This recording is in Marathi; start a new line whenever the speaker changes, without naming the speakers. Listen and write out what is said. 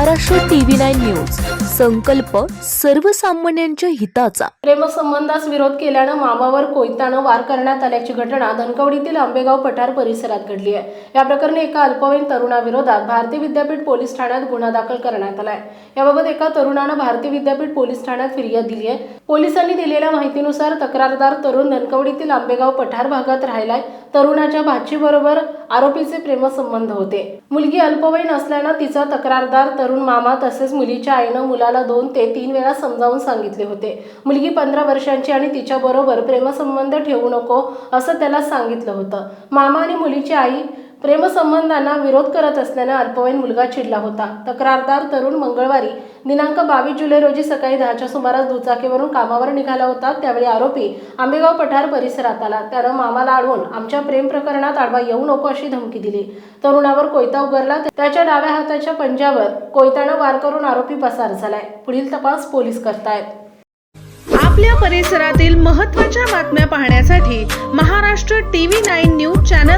Maharashtra TV nine news. संकल्प सर्वसामान्यांच्या हिताचा.
प्रेमसंबंधास विरोध केल्यानं मामावर कोयतानं वार करण्यात आल्याची घटना धनकवडीतील आंबेगाव पठार परिसरात घडली आहे. या प्रकरणी एका अल्पवयीन तरुणाविरोधात भारतीय विद्यापीठ पोलीस ठाण्यात गुन्हा दाखल करण्यात आलाय. याबाबत एका तरुणानं भारतीय विद्यापीठ पोलीस ठाण्यात फिर्याद दिली आहे. पोलिसांनी दिलेल्या माहितीनुसार तक्रारदार तरुण धनकवडीतील आंबेगाव पठार भागात राहिलाय. तरुणाच्या भाचीबरोबर आरोपीचे प्रेमसंबंध होते. मुलगी अल्पवयीन असल्यानं तिचा तक्रारदार तरुण मामा तसेच मुलीच्या आईनं मुलाला दोन ते तीन वेळा समजावून सांगितले होते. मुलगी पंधरा वर्षांची आणि तिच्याबरोबर प्रेमसंबंध ठेवू नको असं त्याला सांगितलं होतं. मामा आणि मुलीची आई प्रेमसंबंधांना विरोध करत असल्यानं अल्पवयीन मुलगा चिडला होता. तक्रारदार तरुण मंगळवारी दिनांक बावीस जुलै रोजी सकाळी दहाच्या सुमारास दुचाकीवरून कामावर निघाला होता. त्यावेळी आरोपी आंबेगाव पठार परिसरात आला. त्यानं मामाला अडवून आमच्या प्रेम प्रकरणात आडवा येऊ नको अशी धमकी दिली. तरुणावर कोयता उगरला त्याच्या डाव्या हाताच्या पंजावर कोयत्यानं वार करून आरोपी पसार झालाय. पुढील तपास पोलीस करतायत.
आपल्या परिसरातील महत्त्वाच्या बातम्या पाहण्यासाठी महाराष्ट्र